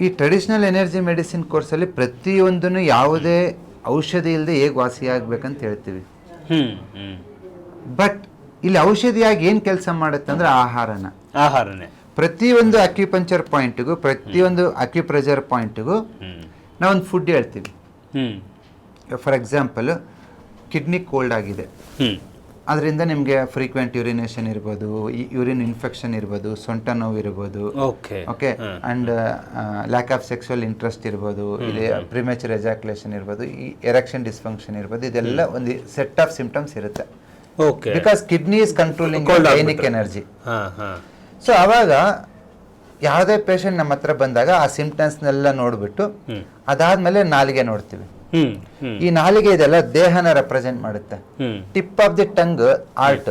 ಈ traditional energy medicine ಕೋರ್ಸಲ್ಲಿ ಪ್ರತಿಯೊಂದನ್ನು ಯಾವುದೇ ಔಷಧಿ ಇಲ್ಲದೆ ಹೇಗೆ ವಾಸಿಯಾಗಬೇಕಂತ ಹೇಳ್ತೀವಿ. ಬಟ್ ಇಲ್ಲಿ ಔಷಧಿಯಾಗಿ ಏನು ಕೆಲಸ ಮಾಡುತ್ತೆ ಅಂದ್ರೆ ಆಹಾರನ. ಆಹಾರನೇ. ಪ್ರತಿಯೊಂದು ಅಕ್ಯುಪಂಚರ್ ಪಾಯಿಂಟ್ಗೂ ಪ್ರತಿಯೊಂದು ಅಕ್ಯುಪ್ರೆಷರ್ ಪಾಯಿಂಟ್ಗೂ ನಾವೊಂದು ಫುಡ್ ಹೇಳ್ತೀವಿ. ಫಾರ್ ಎಕ್ಸಾಂಪಲ್ ಕಿಡ್ನಿ ಕೋಲ್ಡ್ ಆಗಿದೆ. ಅದರಿಂದ ನಿಮಗೆ ಫ್ರೀಕ್ವೆಂಟ್ ಯೂರಿನೇಷನ್ ಇರ್ಬೋದು ಯೂರಿನ್ ಇನ್ಫೆಕ್ಷನ್ ಇರ್ಬೋದು ಸೊಂಟ ನೋವು ಇರ್ಬೋದು. Okay okay and lack of sexual interest ಇರ್ಬೋದು ಇಲ್ಲಿ ಪ್ರಿಮೇಚರ್ ಎಜಾಕ್ಯುಲೇಷನ್ ಇರ್ಬೋದು ಈ ಎರೆಕ್ಷನ್ ಡಿಸ್ಫಂಕ್ಷನ್ ಇರ್ಬೋದು ಇದೆಲ್ಲ ಒಂದು ಸೆಟ್ ಆಫ್ ಸಿಂಪ್ಟಮ್ಸ್ ಇರುತ್ತೆ. Okay because kidney is controlling ಲೈನಿಕ್ ಗೈನಿಕ್ ಎನರ್ಜಿ ಸೊ ಅವಾಗ ಯಾವುದೇ ಪೇಷಂಟ್ ನಮ್ಮ ಹತ್ರ ಬಂದಾಗ ಆ ಸಿಂಪ್ಟಮ್ಸ್ನೆಲ್ಲ ನೋಡಿಬಿಟ್ಟು ಅದಾದಮೇಲೆ ನಾಲಿಗೆ ನೋಡ್ತೀವಿ. ಈ ನಾಲಿಗೆ ಇದೆಲ್ಲ ದೇಹನ ರೆಪ್ರೆಸೆಂಟ್ ಮಾಡುತ್ತೆ. Tip of the tongue heart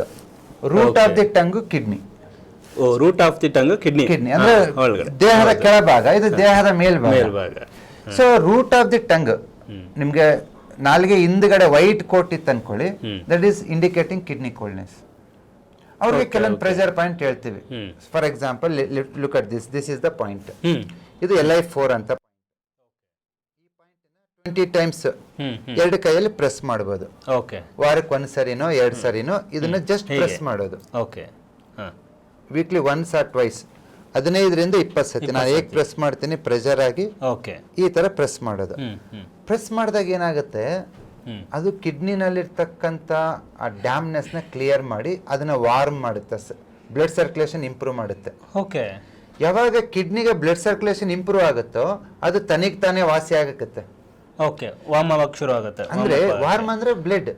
root of the tongue kidney root of the tongue kidney kidney ಅಂದ್ರೆ ದೇಹದ ಕೆಳಭಾಗ ಇದು ದೇಹದ ಮೇಲ್ಭಾಗ. ಮೇಲ್ಭಾಗ. So root of the tongue ನಿಮ್ಗೆ ನಾಲಿಗೆ ಹಿಂದ್ಗಡೆ ವೈಟ್ ಕೋಟ್ ಇತ್ತು ಅನ್ಕೊಳ್ಳಿ. That is indicating kidney coldness ಅವ್ರಿಗೆ ಕೆಲವೊಂದು ಪ್ರೆಷರ್ ಪಾಯಿಂಟ್ ಹೇಳ್ತೀವಿ. For example look at this this is the point ಇದು ಎಲ್ ಐ ಫೋರ್ ಅಂತ ಟ್ವೆಂಟಿ ಟೈಮ್ಸ್ ಎರಡು ಕೈಯಲ್ಲಿ ಪ್ರೆಸ್ ಮಾಡಬಹುದು ಓಕೆ ವಾರಕ್ಕೆ ಒಂದ್ ಸರಿನೋ ಎರಡ್ ಸರಿನೋ ಇದನ್ನ ಜಸ್ಟ್ ಪ್ರೆಸ್ ಮಾಡೋದು. Okay weekly once or twice ಹದಿನೈದರಿಂದ ಇಪ್ಪತ್ತು ಸತಿ. ನಾನು ಹೇಗೆ ಪ್ರೆಸ್ ಮಾಡ್ತೀನಿ? ಪ್ರೆಷರ್ ಆಗಿ ಓಕೆ ಈ ತರ ಪ್ರೆಸ್ ಮಾಡೋದು. ಪ್ರೆಸ್ ಮಾಡಿದಾಗ ಏನಾಗುತ್ತೆ? ಅದು ಕಿಡ್ನಿನಲ್ಲಿರ್ತಕ್ಕಂಥ ಆ ಡ್ಯಾಮ್ನೆಸ್ನ ಕ್ಲಿಯರ್ ಮಾಡಿ ಅದನ್ನ ವಾರ್ಮ್ ಮಾಡುತ್ತೆ. ಬ್ಲಡ್ ಸರ್ಕ್ಯುಲೇಷನ್ ಇಂಪ್ರೂವ್ ಮಾಡುತ್ತೆ. ಓಕೆ ಯಾವಾಗ ಕಿಡ್ನಿಗೆ ಬ್ಲಡ್ ಸರ್ಕ್ಯುಲೇಷನ್ ಇಂಪ್ರೂವ್ ಆಗುತ್ತೋ ಅದು ತನಿಗ್ ತಾನೇ ವಾಸಿ ಆಗತ್ತೆ ಓಕೆ ಆಗಕ್ಕೆ ಶುರು ಆಗುತ್ತೆ. ಅಂದ್ರೆ ವಾರ್ಮ್ ಅಂದ್ರೆ ಬ್ಲಡ್.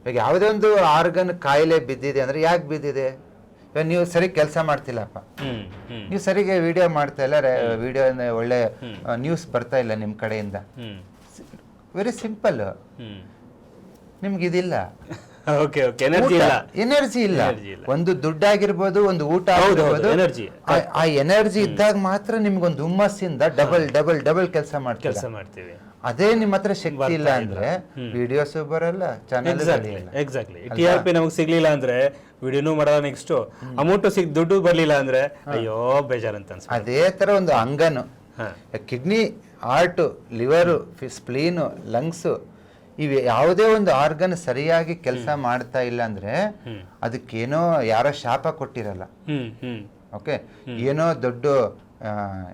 ಇವಾಗ ಯಾವುದೇ ಒಂದು ಆರ್ಗನ್ ಕಾಯಿಲೆ ಬಿದ್ದಿದೆ ಅಂದ್ರೆ ಯಾಕೆ ಬಿದ್ದಿದೆ? ಇವಾಗ ನೀವು ಸರಿ ಕೆಲಸ ಮಾಡ್ತಿಲ್ಲಪ್ಪ. ನೀವು ಸರಿಗೆ ವಿಡಿಯೋ ಮಾಡ್ತಾ ಇಲ್ಲ ವಿಡಿಯೋ ಒಳ್ಳೆ ನ್ಯೂಸ್ ಬರ್ತಾ ಇಲ್ಲ ನಿಮ್ಮ ಕಡೆಯಿಂದ. ವೆರಿ ಸಿಂಪಲ್ ನಿಮ್ಗೆ ಇದಿಲ್ಲ ಎನರ್ಜಿ ಇಲ್ಲ. ಒಂದು ದುಡ್ಡಾಗಿರ್ಬೋದು ಒಂದು ಊಟ ಆಗಿರ್ಬೋದು ಆ- ಎನರ್ಜಿ ಇದ್ದಾಗ ಮಾತ್ರ ನಿಮ್ಗೊಂದು ಹುಮ್ಮಸ್ಸಿಂದ ಡಬಲ್ ಡಬಲ್ ಡಬಲ್ ಕೆಲಸ ಮಾಡ್ತೀವಿ. ಅದೇ ನಿಮ್ಮ ಹತ್ರ ಶಕ್ತಿ ಇಲ್ಲ ಅಂದ್ರೆ ವಿಡಿಯೋಸ್ ಬರಲ್ಲ channel exactly exactly T R P ನಮಗೆ ಸಿಗ್ಲಿಲ್ಲ ಅಂದ್ರೆ ವಿಡಿಯೋನು ಮಾಡೋದ ನೆಕ್ಸ್ಟ್ ಅಮೌಂಟ್ ಸಿಗ್ ದುಡ್ಡು ಬರ್ಲಿಲ್ಲ ಅಂದ್ರೆ ಅಯ್ಯೋ ಬೇಜಾರಂತ ಅನ್ಸುತ್ತೆ ಅದೇ ತರ ಒಂದು ಅಂಗನು. Kidney heart liver spleen lungs ಇವು ಯಾವುದೇ ಒಂದು ಆರ್ಗನ್ ಸರಿಯಾಗಿ ಕೆಲಸ ಮಾಡ್ತಾ ಇಲ್ಲ ಅಂದ್ರೆ ಅದಕ್ಕೇನೋ ಯಾರೋ ಶಾಪ ಕೊಟ್ಟಿರಲ್ಲ. ಓಕೆ ಏನೋ ದೊಡ್ಡ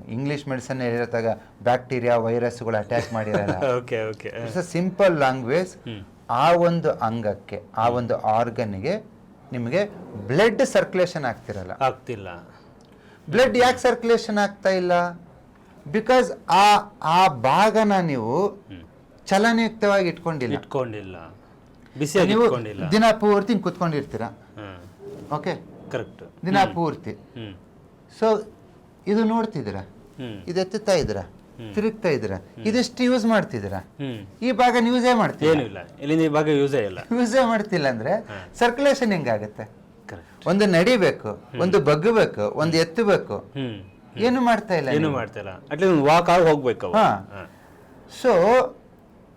ಇಂಗ್ಲಿಷ್ ಮೆಡಿಸನ್ ಹೇಳಿರತಾಗ ಬ್ಯಾಕ್ಟೀರಿಯಾ ವೈರಸ್ಗಳು ಅಟ್ಯಾಕ್ ಮಾಡಿರಲ್ಲ. ಸಿಂಪಲ್ ಲ್ಯಾಂಗ್ವೇಜ್ ಆ ಒಂದು ಅಂಗಕ್ಕೆ ಆ ಒಂದು ಆರ್ಗನ್ಗೆ ನಿಮಗೆ ಬ್ಲಡ್ ಸರ್ಕ್ಯುಲೇಷನ್ ಆಗ್ತಿರಲ್ಲ. ಆಗ್ತಿಲ್ಲ. ಬ್ಲಡ್ ಯಾಕೆ ಸರ್ಕ್ಯುಲೇಷನ್ ಆಗ್ತಾ ಇಲ್ಲ? ಬಿಕಾಸ್ ಆ ಆ ಭಾಗನ ನೀವು ಚಲನಯುಕ್ತವಾಗಿ ಇಟ್ಕೊಂಡಿಲ್ಲ. ಇಟ್ಕೊಂಡಿಲ್ಲ. ಬಿಸಿ ನೀವು ಇಟ್ಕೊಂಡಿಲ್ಲ. ದಿನ ಪೂರ್ತಿ ಹಿಂಗೆ ಕುತ್ಕೊಂಡಿರ್ತೀರಾ ಓಕೆ ಕರೆಕ್ಟ್ ದಿನ ಪೂರ್ತಿ. ಸೊ ಇದು ನೋಡ್ತಿದ್ದೀರಾ? ಇದು ಎತ್ತುತ್ತಾ ಇದ್ದೀರಾ? ತಿರುಗ್ತಾ ಇದ್ದೀರಾ? ಇದೆಷ್ಟು ಯೂಸ್ ಮಾಡ್ತಿದ್ದೀರಾ? ಈ ಭಾಗ ಯೂಸೇ ಮಾಡ್ತೀವಿ ಏನಿಲ್ಲ ಇಲ್ಲ. ಇಲ್ಲಿಂದ ಈ ಭಾಗ ಯೂಸೇ ಇಲ್ಲ. ಯೂಸೇ ಮಾಡ್ತಿಲ್ಲ ಅಂದ್ರೆ ಸರ್ಕ್ಯುಲೇಷನ್ ಹೆಂಗಾಗತ್ತೆ ಒಂದು ನಡಿಬೇಕು ಒಂದು ಬಗ್ಗಬೇಕು ಒಂದು ಎತ್ತಬೇಕು. ಏನು ಮಾಡ್ತಾ ಇಲ್ಲ ಏನು ಮಾಡ್ತಿಲ್ಲ ಅಟ್ಲೀಸ್ಟ್ ವಾಕ್ ಆಗಿ ಹೋಗ್ಬೇಕು. ಸೊ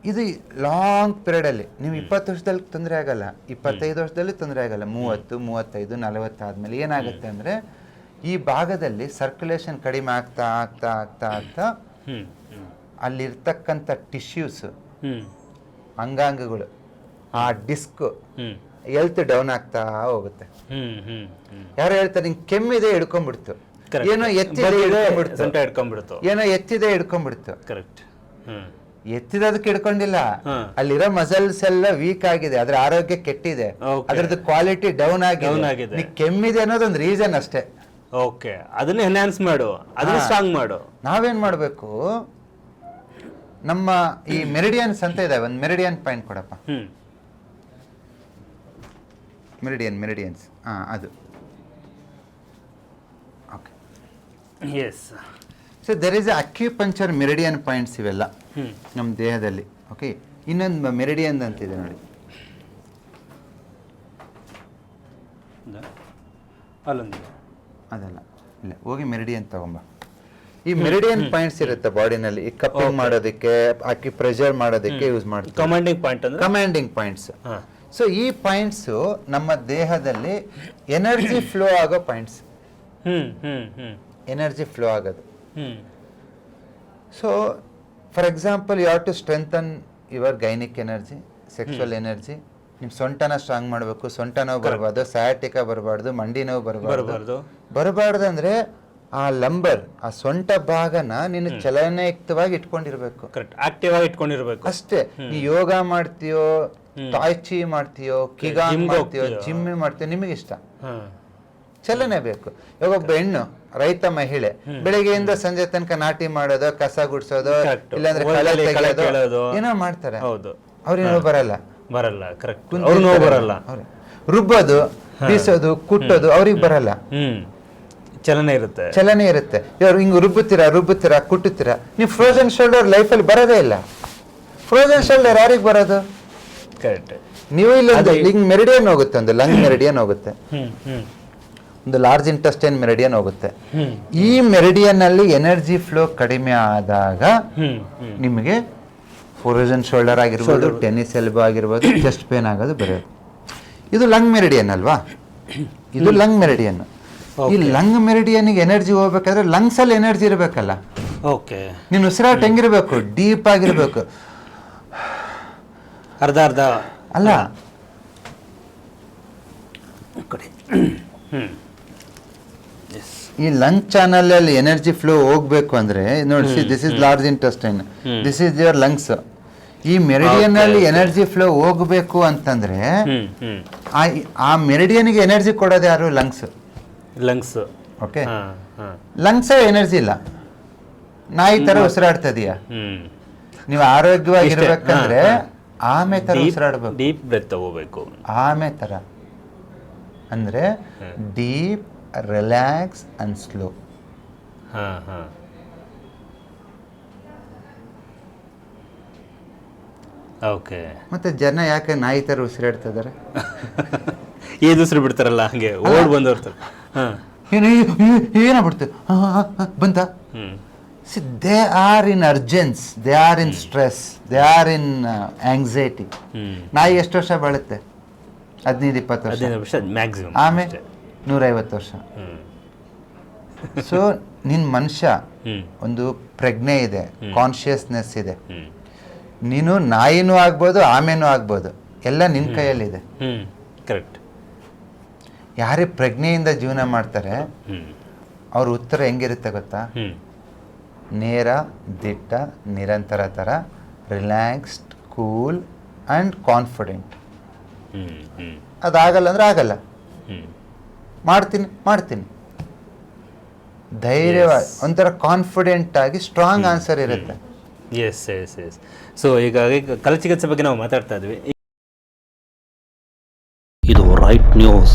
ಇದು ಲಾಂಗ್ ಪೀರಿಯಡ್ ಅಲ್ಲಿ. ನೀವು ಇಪ್ಪತ್ತು ವರ್ಷದಲ್ಲಿ ತೊಂದರೆ ಆಗಲ್ಲ. ಇಪ್ಪತ್ತೈದು ವರ್ಷದಲ್ಲಿ ತೊಂದರೆ ಆಗಲ್ಲ. ಮೂವತ್ತು ಮೂವತ್ತೈದು ನಲವತ್ತು ಆದ್ಮೇಲೆ ಏನಾಗುತ್ತೆ ಅಂದ್ರೆ ಈ ಭಾಗದಲ್ಲಿ ಸರ್ಕ್ಯುಲೇಷನ್ ಕಡಿಮೆ ಆಗ್ತಾ ಆಗ್ತಾ ಆಗ್ತಾ ಆಗ್ತಾ ಅಲ್ಲಿರ್ತಕ್ಕಂಥ ಟಿಶ್ಯೂಸ್ ಅಂಗಾಂಗಗಳು ಆ ಡಿಸ್ಕ್ ಎಲ್ತ್ ಡೌನ್ ಆಗ್ತಾ ಹೋಗುತ್ತೆ. ಯಾರು ಹೇಳ್ತಾರೆ ನಿಂಗೆ ಕೆಮ್ಮಿದೆ ಹಿಡ್ಕೊಂಡ್ಬಿಡ್ತು. ಏನೋ ಎತ್ತಿದೆ ಹಿಡ್ಕೊಂಡ್ಬಿಡ್ತು ಏನೋ ಎತ್ತಿದೆ ಹಿಡ್ಕೊಂಡ್ಬಿಡ್ತು ಕರೆಕ್ಟ್ ಎತ್ತಿದದಕ್ಕೆ ಹಿಡ್ಕೊಂಡಿಲ್ಲ. ಅಲ್ಲಿರೋ ಮಸಲ್ಸ್ ಎಲ್ಲ ವೀಕ್ ಆಗಿದೆ. ಅದ್ರ ಆರೋಗ್ಯ ಕೆಟ್ಟಿದೆ. ಅದ್ರದ್ದು ಕ್ವಾಲಿಟಿ ಡೌನ್ ಆಗಿದೆ. ಕೆಮ್ಮಿದೆ ಅನ್ನೋದೊಂದು ರೀಸನ್ ಅಷ್ಟೇ. ಓಕೆ ಅದನ್ನ ಎನ್ಹಾನ್ಸ್ ಮಾಡು. ಅದನ್ನ ಸ್ಟ್ರಾಂಗ್ ಮಾಡು. ನಾವೇನ್ ಮಾಡಬೇಕು? ನಮ್ಮ ಈ ಮೆರಿಡಿಯನ್ಸ್ ಅಂತ ಇದೆ. ಒಂದು ಮೆರಿಡಿಯನ್ ಪಾಯಿಂಟ್ ಕೊಡಪ್ಪ. ಹ್ಮ್. ಮೆರಿಡಿಯನ್ ಮೆರಿಡಿಯನ್ಸ್ ಹಾ ಅದು. Okay yes so there is acupuncture meridian points ಇವೆಲ್ಲ. ನಮ್ಮ ದೇಹದಲ್ಲಿ. ಓಕೆ ಇನ್ನೊಂದು ಮೆರಿಡಿಯನ್ ಅಂತಿದೆ ನೋಡಿ. ಅಲ್ಲೊಂದು ಅದಲ್ಲ. ಇಲ್ಲ ಹೋಗಿ ಮೆರಿಡಿಯನ್ ತಗೊಂಬ. ಈ ಮೆರಿಡಿಯನ್ ಪಾಯಿಂಟ್ಸ್ ಇರುತ್ತೆ ಬಾಡಿನಲ್ಲಿ. ಈ ಕಪ್ಪಿಂಗ್ ಮಾಡೋದಕ್ಕೆ ಹಾಕಿ ಪ್ರೆಷರ್ ಮಾಡೋದಕ್ಕೆ ಯೂಸ್ ಮಾಡ್ತೀವಿ. ಕಮಾಂಡಿಂಗ್ ಪಾಯಿಂಟ್ ಅಂದ್ರೆ? ಕಮಾಂಡಿಂಗ್ ಪಾಯಿಂಟ್ಸ್ ಸೊ ಈ ಪಾಯಿಂಟ್ಸ್ ನಮ್ಮ ದೇಹದಲ್ಲಿ ಎನರ್ಜಿ ಫ್ಲೋ ಆಗೋ ಪಾಯಿಂಟ್ಸ್ ಎನರ್ಜಿ ಫ್ಲೋ ಆಗೋದು. So for example you have to strengthen your gynaec energy sexual energy ನಿಮ್ಮ ಸೊಂಟನ ಸ್ಟ್ರಾಂಗ್ ಮಾಡಬೇಕು ಸೊಂಟ ನೋವು ಬರಬಾರ್ದು ಸಯಾಟಿಕ ಬರಬಾರ್ದು ಮಂಡಿ ನೋವು ಬರಬಾರ್ದು. ಬರಬಾರ್ದು. ಅಂದ್ರೆ ಆ ಲಂಬರ್ ಆ ಸೊಂಟ ಭಾಗನ ನೀನು ಚಲನಯುಕ್ತವಾಗಿ ಇಟ್ಕೊಂಡಿರ್ಬೇಕು. ಆಕ್ಟಿವ್ ಆಗಿ ಇಟ್ಕೊಂಡಿರ್ಬೇಕು. ಅಷ್ಟೇ. ನೀ ಯೋಗ ಮಾಡ್ತೀಯೋ ತಾಯ್ಚಿ ಮಾಡ್ತೀಯೋ ಕಿಗಾ ಮಾಡ್ತೀಯೋ ಜಿಮ್ಮಿ ಜಿಮ್ ಮಾಡ್ತೀಯೋ ನಿಮಗೆ ಇಷ್ಟ ಚಲನೆ ಬೇಕು. ಇವಾಗ ಒಬ್ಬ ಹೆಣ್ಣು ರೈತ ಮಹಿಳೆ ಬೆಳಿಗ್ಗೆಯಿಂದ ಸಂಜೆ ತನಕ ನಾಟಿ ಮಾಡೋದು ಕಸ ಗುಡಿಸೋದು. ಇಲ್ಲಾಂದ್ರೆ ಕಳೆ ತೆಗೆಯೋದು ಏನೋ ಮಾಡ್ತಾರೆ. ಹೌದು. ಅವ್ರೇನೋ ಬರಲ್ಲ. ಬರಲ್ಲ ಕರೆಕ್ಟ್ ಬರಲ್ಲ. ರುಬ್ಬೋದು ಬೀಸೋದು ಕುಟ್ಟೋದು ಅವ್ರಿಗೆ ಬರಲ್ಲ. ಚಲನೆ ಇರುತ್ತೆ. ಚಲನೆ ಇರುತ್ತೆ. ಇವ್ರು ಹಿಂಗ್ ರುಬ್ಬುತ್ತೀರಾ ರುಬ್ಬುತ್ತೀರಾ ಕುಟ್ಟುತ್ತೀರಾ? ನೀವು ಫ್ರೋಜನ್ ಶೋಲ್ಡರ್ ಲೈಫಲ್ಲಿ ಬರೋದೇ ಇಲ್ಲ. ಫ್ರೋಜನ್ ಶೋಲ್ಡರ್ ಯಾರಿಗೆ ಬರೋದು? ಕರೆಕ್ಟ್ ನೀವು ಇಲ್ಲ ಹಿಂಗ್ ಮೆರಿಡಿಯನ್ ಹೋಗುತ್ತೆ ಒಂದು ಲಂಗ್ ಮೆರಿಡಿಯನ್ ಹೋಗುತ್ತೆ. ಒಂದು ಲಾರ್ಜ್ ಇಂಟೆಸ್ಟೈನ್ ಮೆರಿಡಿಯನ್ ಹೋಗುತ್ತೆ. ಈ ಮೆರಿಡಿಯನ್ ಅಲ್ಲಿ ಎನರ್ಜಿ ಫ್ಲೋ ಕಡಿಮೆ ಆದಾಗ ನಿಮಗೆ ಫೋರೋಜನ್ ಶೋಲ್ಡರ್ ಆಗಿರ್ಬೋದು ಟೆನ್ನಿಸ್ ಎಲ್ಬೋ ಆಗಿರ್ಬೋದು ಚೆಸ್ಟ್ ಪೇನ್ ಆಗೋದು ಬರೋದು ಇದು ಲಂಗ್ ಮೆರಿಡಿಯನ್ ಅಲ್ವಾ? ಇದು ಲಂಗ್ ಮೆರಿಡಿಯನ್ ಈ ಲಂಗ್ ಮೆರಿಡಿಯನ್ಗೆ ಎನರ್ಜಿ ಹೋಗ್ಬೇಕಾದ್ರೆ ಲಂಗ್ಸ್ ಅಲ್ಲಿ ಎನರ್ಜಿ ಇರಬೇಕಲ್ಲ. ಓಕೆ ನೀನು ಉಸಿರಾಟ ಹೆಂಗಿರ್ಬೇಕು? ಡೀಪ್ ಆಗಿರ್ಬೇಕು. ಅರ್ಧ ಅರ್ಧ. ಅಲ್ಲ. ಕಡೆ ಹ್ಮ್. ಎಸ್ ಈ ಲಂಗ್ ಚಾನಲ್ ಅಲ್ಲಿ ಎನರ್ಜಿ ಫ್ಲೋ ಹೋಗ್ಬೇಕು ಅಂದ್ರೆ ನೋಡಿ this is large intestine this is your lungs ಈ ಮೆರಿಡಿಯನ್ ಅಲ್ಲಿ ಎನರ್ಜಿ ಫ್ಲೋ ಹೋಗ್ಬೇಕು ಅಂತಂದ್ರೆ ಆ ಮೆರಿಡಿಯನ್ ಮೆರಿಡಿಯನ್ಗೆ ಎನರ್ಜಿ ಕೊಡೋದು ಯಾರು? Lungs lungs okay lungs energy ಇಲ್ಲ. ನಾಯಿ ತರ ಉಸಿರಾಡ್ತದೀಯ ನೀವು ಆರೋಗ್ಯವಾಗಿ ಇರ್ಬೇಕಂದ್ರೆ ಆಮೆ ತರ ಉಸಿರಾಡ್ಬೇಕು. ಡೀಪ್ ಬ್ರೆತ್ ತಗೋಬೇಕು. ಆಮೆ ತರ. ಅಂದ್ರೆ ಡೀಪ್ ರಿಲ್ಯಾಕ್ಸ್ ಅಂಡ್ ಸ್ಲೋ ಹಾ ಹಾ. ಓಕೆ. ಮತ್ತೆ ಜನ ಯಾಕೆ ನಾಯಿ ತರ ಉಸಿರಾಡ್ತಾ ಏನು ಉಸಿರು ಬಿಡ್ತಾರಲ್ಲ ಹಂಗೆ ಓಡ್ ಬಂದವ್ರು ಹಾ. ಏನು ಬಿಡ್ತು ಬಂತ? See they are in urgency they are in stress they are in anxiety ನಾಯಿ ಎಷ್ಟು ವರ್ಷ ಬಾಳುತ್ತೆ? ಹದಿನೈದು ಇಪ್ಪತ್ತು ವರ್ಷ. ಹದಿನೈದು ವರ್ಷ ಮ್ಯಾಕ್ಸಿಮಮ್ ಆಮೇಲೆ? ನೂರೈವತ್ತು ವರ್ಷ. ಸೊ ನಿನ್ನ ಮನುಷ್ಯ ಒಂದು ಪ್ರಜ್ಞೆ ಇದೆ ಕಾನ್ಷಿಯಸ್ನೆಸ್ ಇದೆ. ನೀನು ನಾಯಿನೂ ಆಗ್ಬೋದು ಆಮೆನೂ ಆಗ್ಬೋದು ಎಲ್ಲ ನಿನ್ನ ಕೈಯಲ್ಲಿದೆ ಇದೆ. ಕರೆಕ್ಟ್ ಯಾರೇ ಪ್ರಜ್ಞೆಯಿಂದ ಜೀವನ ಮಾಡ್ತಾರೆ ಅವ್ರ ಉತ್ತರ ಹೆಂಗಿರುತ್ತೆ ಗೊತ್ತಾ? ನೇರ ದಿಟ್ಟ ನಿರಂತರ ಥರ ರಿಲ್ಯಾಕ್ಸ್ಡ್ ಕೂಲ್ ಆ್ಯಂಡ್ ಕಾನ್ಫಿಡೆಂಟ್ ಅದಾಗಲ್ಲ ಅಂದ್ರೆ ಆಗಲ್ಲ. ಮಾಡ್ತೀನಿ ಮಾಡ್ತೀನಿ. ಧೈರ್ಯವಾಗಿ ಒಂಥರ ಕಾನ್ಫಿಡೆಂಟ್ ಆಗಿ ಸ್ಟ್ರಾಂಗ್ ಆನ್ಸರ್ ಇರುತ್ತೆ. ಎಸ್ ಎಸ್ ಎಸ್ ಸೊ ಈಗ ಈಗ ಕಲಚಿಕಿತ್ಸೆ ಬಗ್ಗೆ ನಾವು ಮಾತಾಡ್ತಾ ಇದ್ವಿ. ಇದು ರೈಟ್ ನ್ಯೂಸ್